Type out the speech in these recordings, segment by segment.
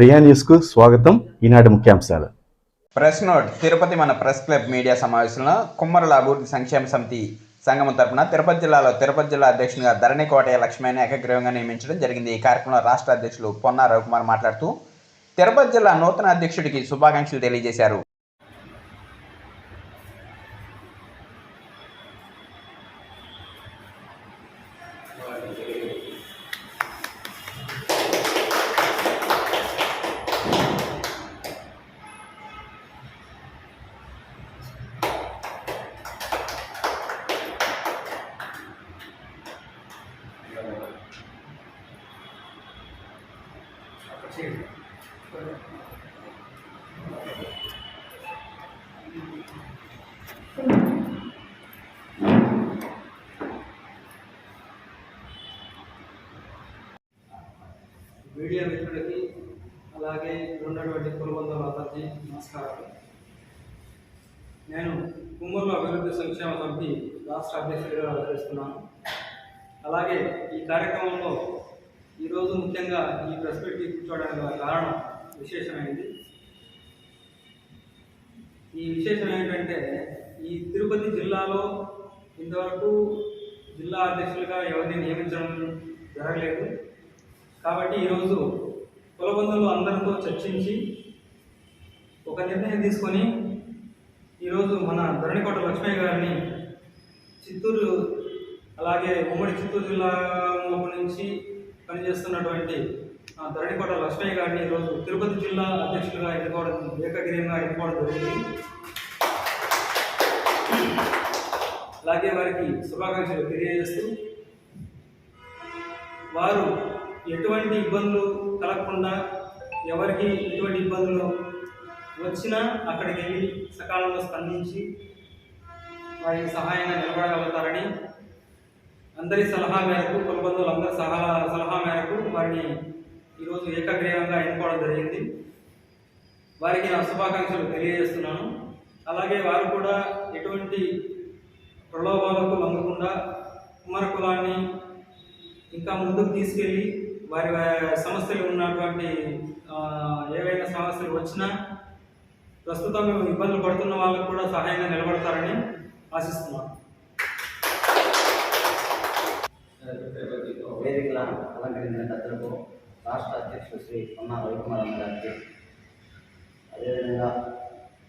ప్రియా న్యూస్కు స్వాగతం. ఈనాటి ముఖ్యాంశాలు. Press note. తిరుపతి మన ప్రెస్ క్లబ్ మీడియా సమావేశంలో కుమ్మరుల అభివృద్ధి సంక్షేమ సమితి సంఘం తరపున తిరుపతి జిల్లాలో తిరుపతి జిల్లా అధ్యక్షునిగా ధరణి కోటయ్య లక్ష్మీని ఏకగ్రీవంగా నియమించడం జరిగింది. ఈ కార్యక్రమంలో రాష్ట్ర అధ్యక్షులు పొన్నా రవికుమార్ మాట్లాడుతూ తిరుపతి జిల్లా నూతన అధ్యక్షుడికి శుభాకాంక్షలు తెలియజేశారు. మీడియా మిత్రులకి అలాగే ఉన్నటువంటి కులబంధువుల అందరికీ నమస్కారాలు నేను కుమ్మూరులో అభివృద్ధి సంక్షేమ సమితి రాష్ట్ర అధ్యక్షుడిగా వ్యవహరిస్తున్నాను. అలాగే ఈ కార్యక్రమంలో ఈరోజు ముఖ్యంగా ఈ ప్రెస్ మీట్కి కూర్చోవడానికి కారణం విశేషమైంది. ఈ విశేషం ఏంటంటే ఈ తిరుపతి జిల్లాలో ఇంతవరకు జిల్లా అధ్యక్షులుగా ఎవరిని నియమించడం జరగలేదు. కాబట్టి ఈరోజు కులబంధువులు అందరితో చర్చించి ఒక నిర్ణయం తీసుకొని ఈరోజు మన ధరణికోట లక్ష్మయ్య గారిని చిత్తూరు అలాగే ఉమ్మడి చిత్తూరు జిల్లాలో నుంచి పనిచేస్తున్నటువంటి ఆ ధరణికోట లక్ష్మయ్య గారిని ఈరోజు తిరుపతి జిల్లా అధ్యక్షులుగా ఎన్నుకోవడం ఏకగ్రీయంగా ఎన్నుకోవడం జరిగింది. అలాగే వారికి శుభాకాంక్షలు తెలియజేస్తూ వారు ఎటువంటి ఇబ్బందులు కలగకుండా ఎవరికి ఎటువంటి ఇబ్బందులు వచ్చినా అక్కడికి వెళ్ళి సకాలంలో స్పందించి వారికి సహాయంగా నిలబడగలుగుతారని అందరి సలహా మేరకు కులబంధువులు అందరి సలహా సలహా మేరకు వారిని ఈరోజు ఏకగ్రీవంగా ఎన్నుకోవడం జరిగింది. వారికి నా శుభాకాంక్షలు తెలియజేస్తున్నాను. అలాగే వారు కూడా ఎటువంటి ప్రలోభాలకు లొంగకుండా కుమార కులాన్ని ఇంకా ముందుకు తీసుకెళ్ళి వారి సమస్యలు ఉన్నటువంటి ఏవైనా సమస్యలు వచ్చినా ప్రస్తుతం మేము ఇబ్బందులు పడుతున్న వాళ్ళకు కూడా సహాయంగా నిలబడతారని ఆశిస్తున్నాను. వేదికల అలంకరించిన పెద్దలకు రాష్ట్ర అధ్యక్షుడు శ్రీ పొన్నా రవికుమార్ అన్న గారికి అదేవిధంగా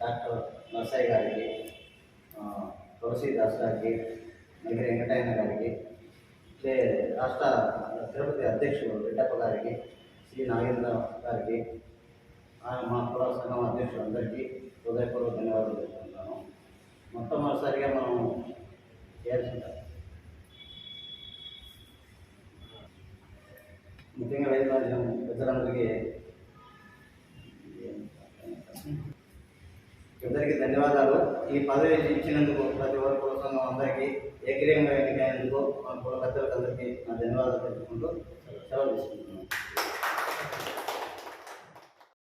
డాక్టర్ నర్సయ్య గారికి తులసీదాస్ గారికి నగిరి వెంకటయ్య గారికి ఇట్లే రాష్ట్ర తిరుపతి అధ్యక్షుడు రెడ్డప్ప గారికి శ్రీ నాగేంద్ర గారికి మా కుల సంఘం అధ్యక్షుడు అందరికీ హృదయపూర్వక ధన్యవాదాలు తెలుపుకుంటాను మొట్టమొదటిసారిగా మనం చేయాల్సిన ముఖ్యంగా వేదికలు పెద్దలందరికీ ఇద్దరికి ధన్యవాదాలు. ఈ పదవి ఇచ్చినందుకు ప్రతి ఒక్కరి కోసం అందరికీ ఏకరీయంగా ఎన్నికైనందుకు మా కుల పెద్దలకు అందరికీ నా ధన్యవాదాలు తెలుపుకుంటూ సెలవు తీసుకుంటున్నాను.